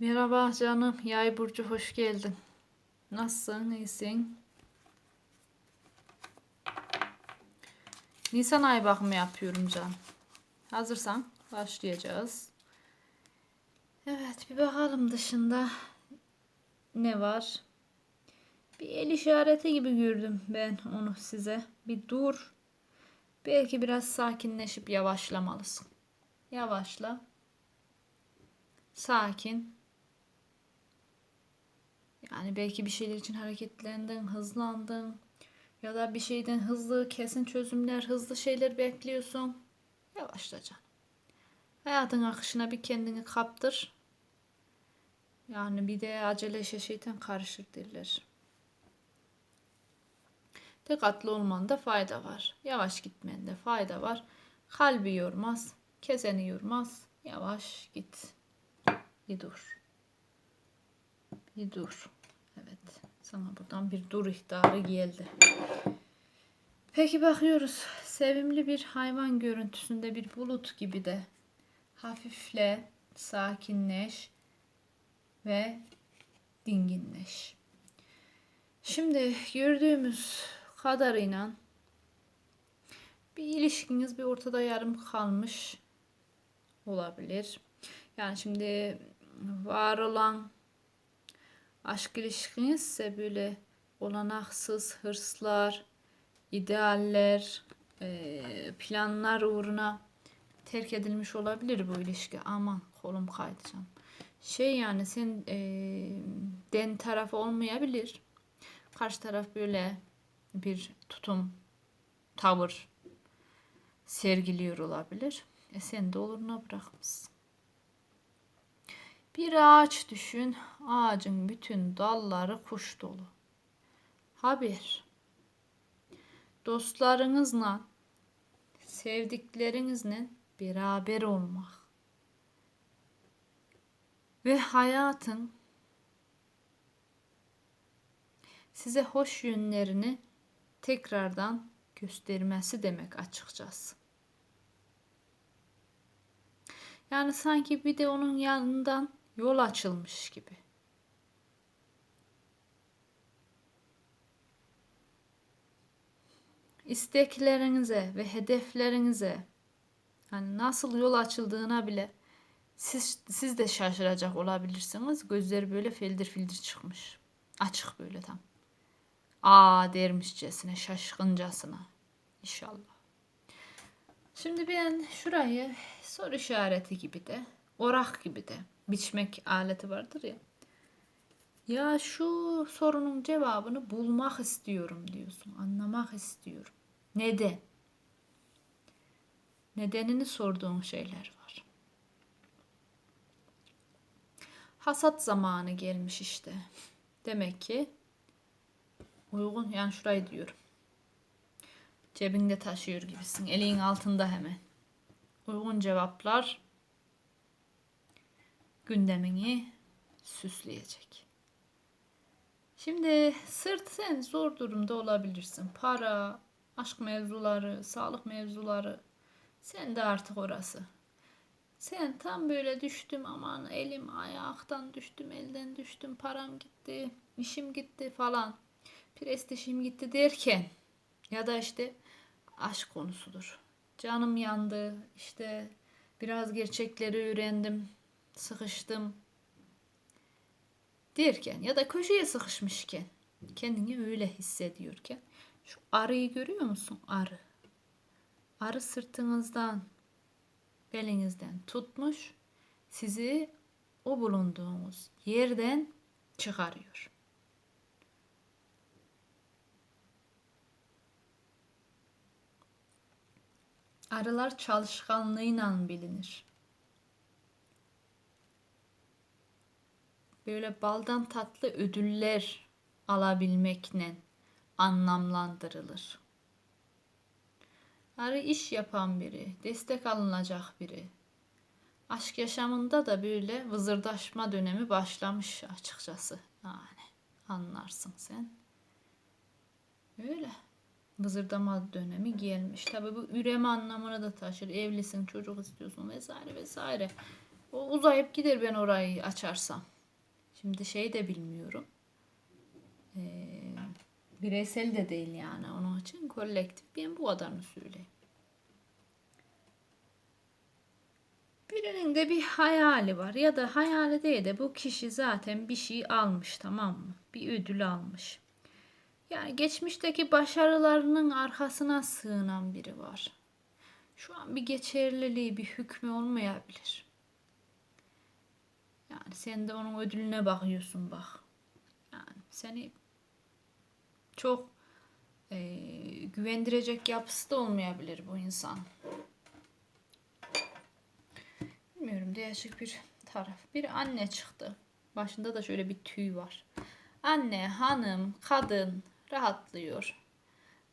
Merhaba canım. Yay Burcu hoş geldin. Nasılsın? İyisin? Nisan ay bakımı yapıyorum can. Hazırsan başlayacağız. Evet bir bakalım dışında ne var? Bir el işareti gibi gördüm ben onu size. Bir dur. Belki biraz sakinleşip yavaşlamalısın. Yavaşla. Sakin. Yani belki bir şeyler için hareketlendin, hızlandın ya da bir şeyden hızlı kesin çözümler, hızlı şeyler bekliyorsun. Yavaşlayacaksın. Hayatın akışına bir kendini kaptır. Yani bir de acele işe şeytan karışır derler. Dikkatli olmanda fayda var. Yavaş gitmende fayda var. Kalbi yormaz, keseni yormaz. Yavaş git. Bir dur. Bir dur. Evet. Sana buradan bir dur ihtarı geldi. Peki bakıyoruz. Sevimli bir hayvan görüntüsünde bir bulut gibi de. Hafifle, sakinleş ve dinginleş. Şimdi gördüğümüz kadarıyla bir ilişkiniz bir ortada yarım kalmış olabilir. Yani şimdi var olan aşk ilişkiniz ise böyle olanaksız hırslar, idealler, planlar uğruna terk edilmiş olabilir bu ilişki. Aman kolum kaydı Şey yani sen e, den tarafı olmayabilir. Karşı taraf böyle bir tutum, tavır sergiliyor olabilir. E sen de oluruna bırakmışsın. Bir ağaç düşün, ağacın bütün dalları kuş dolu. Haber. Dostlarınızla, sevdiklerinizle beraber olmak. Ve hayatın size hoş yönlerini tekrardan göstermesi demek açıkçası. Yani sanki bir de onun yanından yol açılmış gibi. isteklerinize ve hedeflerinize hani nasıl yol açıldığına bile siz, siz de şaşıracak olabilirsiniz. Gözleri böyle fildir fildir çıkmış. Açık böyle tam. Aa dermişçesine, şaşkıncasına. İnşallah. Şimdi ben şurayı soru işareti gibi de, orak gibi de biçmek aleti vardır ya. Ya şu sorunun cevabını bulmak istiyorum diyorsun. Anlamak istiyorum. Neden? Nedenini sorduğun şeyler var. Hasat zamanı gelmiş işte. Demek ki uygun yani şurayı diyorum. Cebinde taşıyor gibisin. Elin altında hemen. Uygun cevaplar gündemini süsleyecek. Şimdi sırt sen zor durumda olabilirsin. Para, aşk mevzuları, sağlık mevzuları. Sen de artık orası. Sen tam böyle düştüm aman elim ayaktan düştüm elden düştüm param gitti işim gitti falan prestijim gitti derken ya da işte aşk konusudur. Canım yandı işte biraz gerçekleri öğrendim sıkıştım derken ya da köşeye sıkışmışken kendini öyle hissediyorken şu arıyı görüyor musun? Arı. Arı sırtınızdan, belinizden tutmuş, sizi o bulunduğunuz yerden çıkarıyor. Arılar çalışkanlığıyla bilinir. Böyle baldan tatlı ödüller alabilmekle anlamlandırılır. Arı iş yapan biri, destek alınacak biri. Aşk yaşamında da böyle vızırdaşma dönemi başlamış açıkçası. Yani anlarsın sen. Öyle. Vızırdama dönemi gelmiş. Tabi bu üreme anlamını da taşır. Evlisin, çocuk istiyorsun vesaire vesaire. O uzayıp gider ben orayı açarsam. Şimdi şey de bilmiyorum. Ee, bireysel de değil yani. Onun için kolektif. Ben bu kadarını söyleyeyim. Birinin de bir hayali var ya da hayali değil de bu kişi zaten bir şey almış tamam mı? Bir ödül almış. Yani geçmişteki başarılarının arkasına sığınan biri var. Şu an bir geçerliliği, bir hükmü olmayabilir. Yani sen de onun ödülüne bakıyorsun bak. Yani seni çok e, güvendirecek yapısı da olmayabilir bu insan. Bilmiyorum değişik bir taraf. Bir anne çıktı. Başında da şöyle bir tüy var. Anne, hanım, kadın rahatlıyor.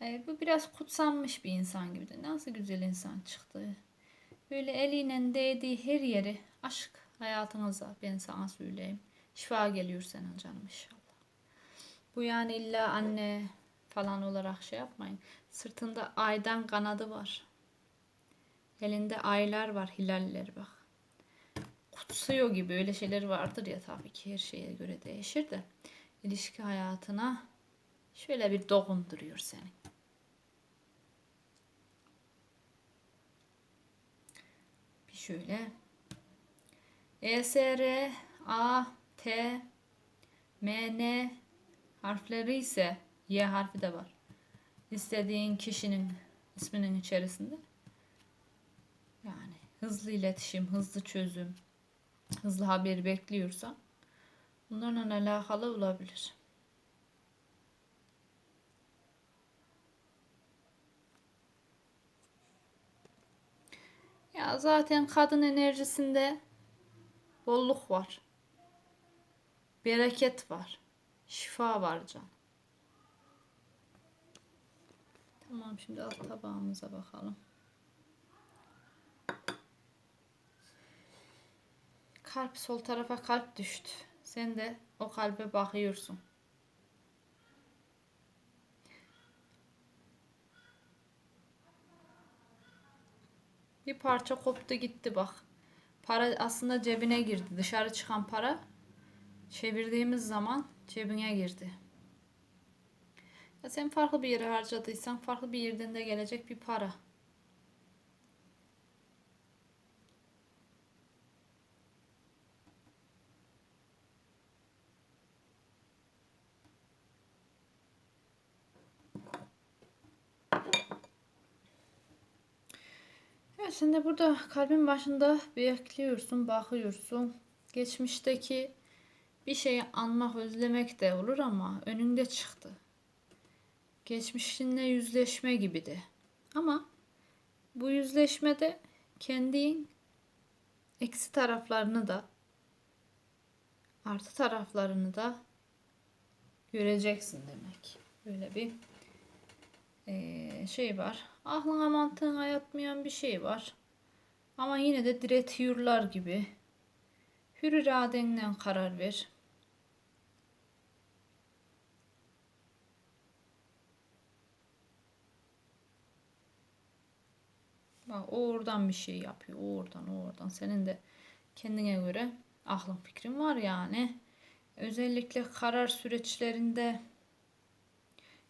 E, bu biraz kutsanmış bir insan gibi de. Nasıl güzel insan çıktı. Böyle eliyle değdiği her yeri aşk hayatınıza ben sana söyleyeyim. Şifa geliyor senin canım inşallah. Bu yani illa anne falan olarak şey yapmayın. Sırtında aydan kanadı var. Elinde aylar var, hilaller bak. Kutsuyor gibi öyle şeyler vardır ya tabii ki her şeye göre değişir de. ilişki hayatına şöyle bir dokunduruyor seni. Bir şöyle. E, S, R, A, T, M, N harfleri ise Y harfi de var. İstediğin kişinin isminin içerisinde. Yani hızlı iletişim, hızlı çözüm, hızlı haber bekliyorsan bunlarla alakalı olabilir. Ya zaten kadın enerjisinde bolluk var. Bereket var. Şifa var can. Tamam şimdi alt tabağımıza bakalım. Kalp sol tarafa kalp düştü. Sen de o kalbe bakıyorsun. Bir parça koptu gitti bak. Para aslında cebine girdi. Dışarı çıkan para çevirdiğimiz zaman cebine girdi. Ya sen farklı bir yere harcadıysan farklı bir yerden de gelecek bir para. Sen de burada kalbin başında bekliyorsun, bakıyorsun. Geçmişteki bir şeyi anmak, özlemek de olur ama önünde çıktı. Geçmişinle yüzleşme gibi de. Ama bu yüzleşmede kendin eksi taraflarını da artı taraflarını da göreceksin demek. Böyle bir ee, şey var. Aklına mantığına yatmayan bir şey var. Ama yine de diretiyorlar gibi. Hür iradenle karar ver. Bak o oradan bir şey yapıyor. O oradan o oradan. Senin de kendine göre aklın fikrin var yani. Özellikle karar süreçlerinde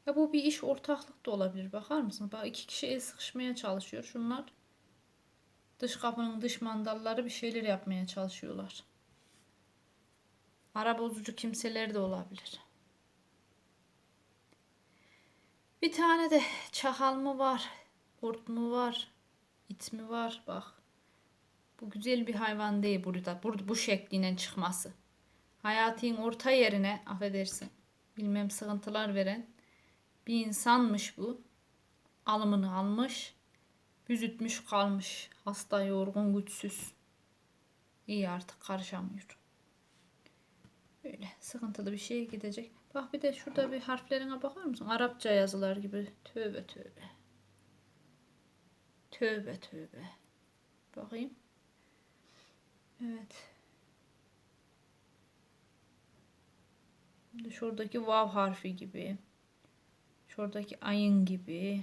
ya bu bir iş ortaklık da olabilir. Bakar mısın? Bak iki kişi el sıkışmaya çalışıyor. Şunlar dış kapının dış mandalları bir şeyler yapmaya çalışıyorlar. Ara bozucu kimseler de olabilir. Bir tane de çakal mı var? Kurt mu var? İt mi var? Bak. Bu güzel bir hayvan değil burada. Burada bu şekliyle çıkması. Hayatın orta yerine affedersin. Bilmem sıkıntılar veren bir insanmış bu. Alımını almış. Büzütmüş kalmış. Hasta, yorgun, güçsüz. İyi artık karışamıyor. Böyle sıkıntılı bir şeye gidecek. Bak bir de şurada bir harflerine bakar mısın? Arapça yazılar gibi. Tövbe tövbe. Tövbe tövbe. Bakayım. Evet. Şuradaki vav harfi gibi. Şuradaki ayın gibi.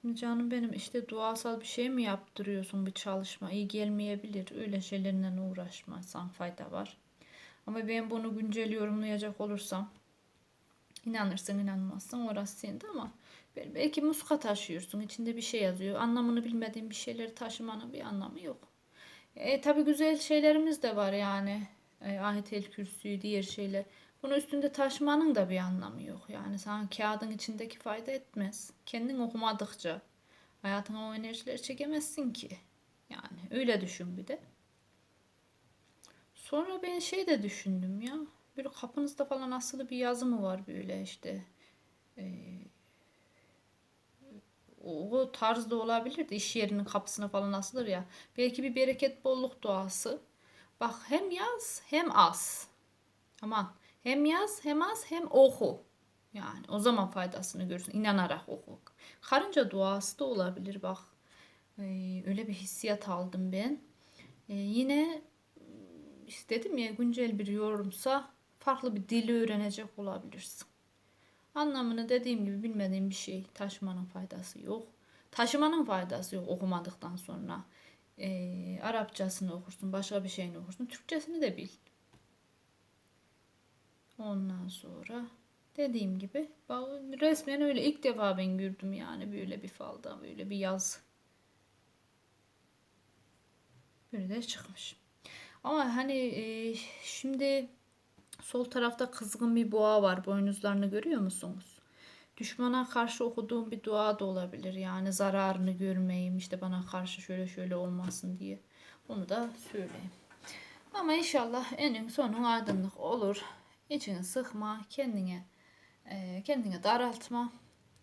Şimdi canım benim işte duasal bir şey mi yaptırıyorsun bir çalışma iyi gelmeyebilir. Öyle şeylerle uğraşmazsan fayda var. Ama ben bunu güncel yorumlayacak olursam inanırsın inanmazsın orası sende ama bel- belki muska taşıyorsun içinde bir şey yazıyor. Anlamını bilmediğin bir şeyleri taşımanın bir anlamı yok. E, tabi güzel şeylerimiz de var yani. E, Ahitel kürsüyü, diğer şeyler. Bunu üstünde taşımanın da bir anlamı yok. Yani sana kağıdın içindeki fayda etmez. Kendin okumadıkça hayatına o enerjileri çekemezsin ki. Yani öyle düşün bir de. Sonra ben şey de düşündüm ya. Böyle kapınızda falan asılı bir yazı mı var böyle işte. E, o tarzda olabilirdi. İş yerinin kapısına falan asılır ya. Belki bir bereket bolluk duası. Bak hem yaz hem az. Aman hem yaz hem az hem oku. Yani o zaman faydasını görürsün. İnanarak oku. Karınca duası da olabilir bak. Ee, öyle bir hissiyat aldım ben. Ee, yine işte dedim ya güncel bir yorumsa farklı bir dili öğrenecek olabilirsin. Anlamını dediğim gibi bilmediğim bir şey taşımanın faydası yok. Taşımanın faydası yok okumadıktan sonra. Ee, Arapçasını okursun, başka bir şeyini okursun. Türkçesini de bil. Ondan sonra dediğim gibi resmen öyle ilk defa ben gördüm yani böyle bir falda böyle bir yaz. Böyle de çıkmış. Ama hani e, şimdi sol tarafta kızgın bir boğa var. Boynuzlarını görüyor musunuz? Düşmana karşı okuduğum bir dua da olabilir. Yani zararını görmeyeyim işte bana karşı şöyle şöyle olmasın diye. Onu da söyleyeyim. Ama inşallah eninin sonu aydınlık olur. İçini sıkma, kendine kendine daraltma.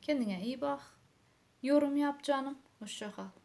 Kendine iyi bak. Yorum yap canım. Hoşça kal.